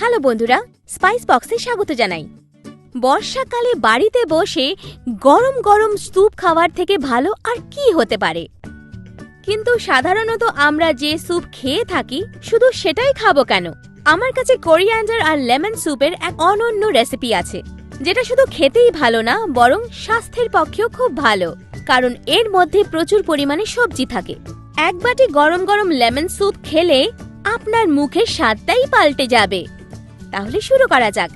Hello বন্ধুরা spice বক্সে স্বাগত জানাই। বর্ষাকালে বাড়িতে বসে গরম গরম স্যুপ খাওয়ার থেকে ভালো আর কি হতে পারে? কিন্তু সাধারণত আমরা যে স্যুপ খেয়ে থাকি, শুধু সেটাই খাব কেন? আমার কাছে কোরিয়ান্ডার আর লেমন স্যুপের এক অনন্য রেসিপি আছে, যেটা শুধু খেতেই ভালো না, বরং স্বাস্থ্যের পক্ষেও খুব ভালো, কারণ এর মধ্যে প্রচুর পরিমাণে সবজি থাকে। এক বাটি গরম গরম লেমন স্যুপ খেলে আপনার মুখের স্বাদটাই পাল্টে যাবে। তাহলে শুরু করা যাক।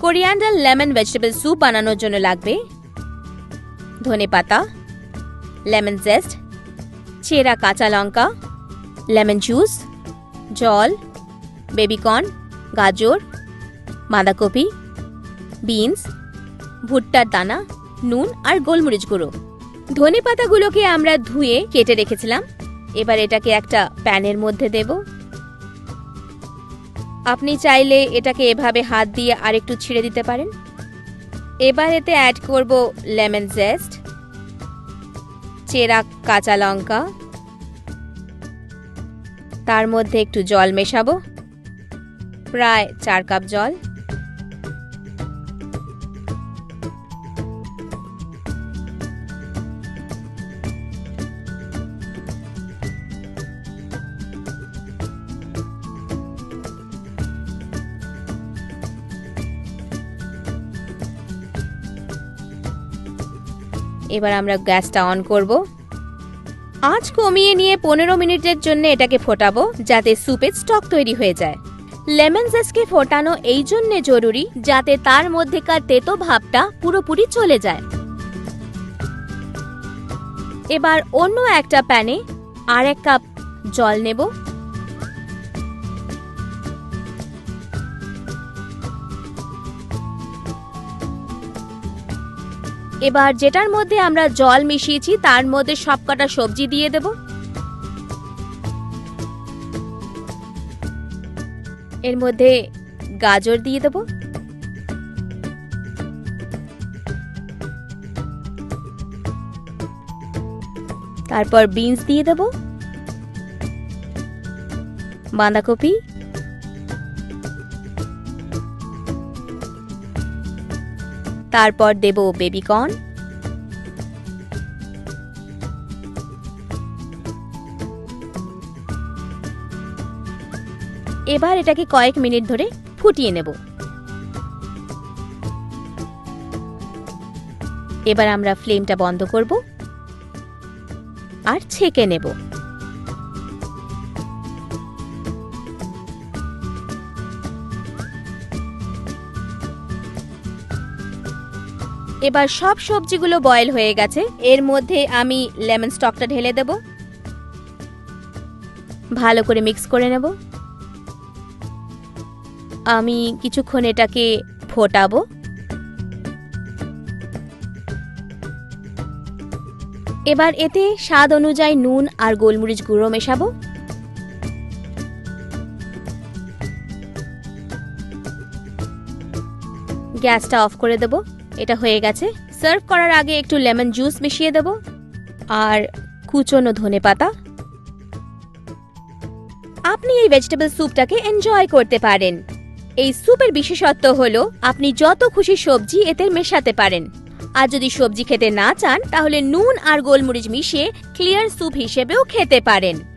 কোরিয়ান্ডার লেমন ভেজিটেবল স্যুপ বানানোর জন্য লাগবে ধনে পাতা, লেমন জেস্ট, চেরা কাঁচা লঙ্কা, লেমন জুস, জল, বেবিকর্ন, গাজর, বাঁধাকপি, বিনস, ভুট্টার দানা, নুন আর গোলমরিচ গুঁড়ো। ধনে পাতাগুলোকে আমরা ধুয়ে কেটে রেখেছিলাম। এবার এটাকে একটা প্যানের মধ্যে দেব। আপনি চাইলে এটাকে এভাবে হাত দিয়ে আরেকটু ছিঁড়ে দিতে পারেন। এবার এতে অ্যাড করব লেমন জেস্ট চেরা কাঁচা লঙ্কা, তার মধ্যে একটু জল মেশাবো, প্রায় চার কাপ জল। এবার আমরা গ্যাসটা অন করব। আঁচ কমিয়ে নিয়ে পনেরো মিনিটের জন্য এটাকে ফোটাবো, যাতে স্যুপের স্টক তৈরি হয়ে যায়। লেমন জেসকে ফোটানো এই জন্যে জরুরি, যাতে তার মধ্যেকার তেতো ভাবটা পুরোপুরি চলে যায়। এবার অন্য একটা প্যানে আর এক কাপ জল নেব। এবার যেটার মধ্যে আমরা জল মিশিয়েছি, তার মধ্যে সবকটা সবজি দিয়ে দেব। এর মধ্যে গাজর দিয়ে দেব। তারপর বিনস দিয়ে দেব। বাঁধাকপি। তারপর দেব বেবিকর্ন। এবার এটাকে কয়েক মিনিট ধরে ফুটিয়ে নেব। এবার আমরা ফ্লেমটা বন্ধ করব আর ছেঁকে নেব। এবার সব সবজিগুলো বয়েল হয়ে গেছে। এর মধ্যে আমি লেমন স্টকটা ঢেলে দেব। ভালো করে মিক্স করে নেব। আমি কিছুক্ষণ এটাকে ফোটাবো। এবার এতে স্বাদ অনুযায়ী নুন আর গোলমরিচ গুঁড়ো মেশাবো। গ্যাসটা অফ করে দেব। এটা হয়ে গেছে। সার্ভ করার আগে একটু লেমন জুস মিশিয়ে দেব। আর কুচনো ধনে পাতা। আপনি এই ভেজিটেবল স্যুপটাকে এনজয় করতে পারেন। এই স্যুপের বিশেষত্ব হলো, আপনি যত খুশি সবজি এতে মেশাতে পারেন। আর যদি সবজি খেতে না চান, তাহলে নুন আর গোলমরিচ মিশিয়ে ক্লিয়ার স্যুপ হিসেবেও খেতে পারেন।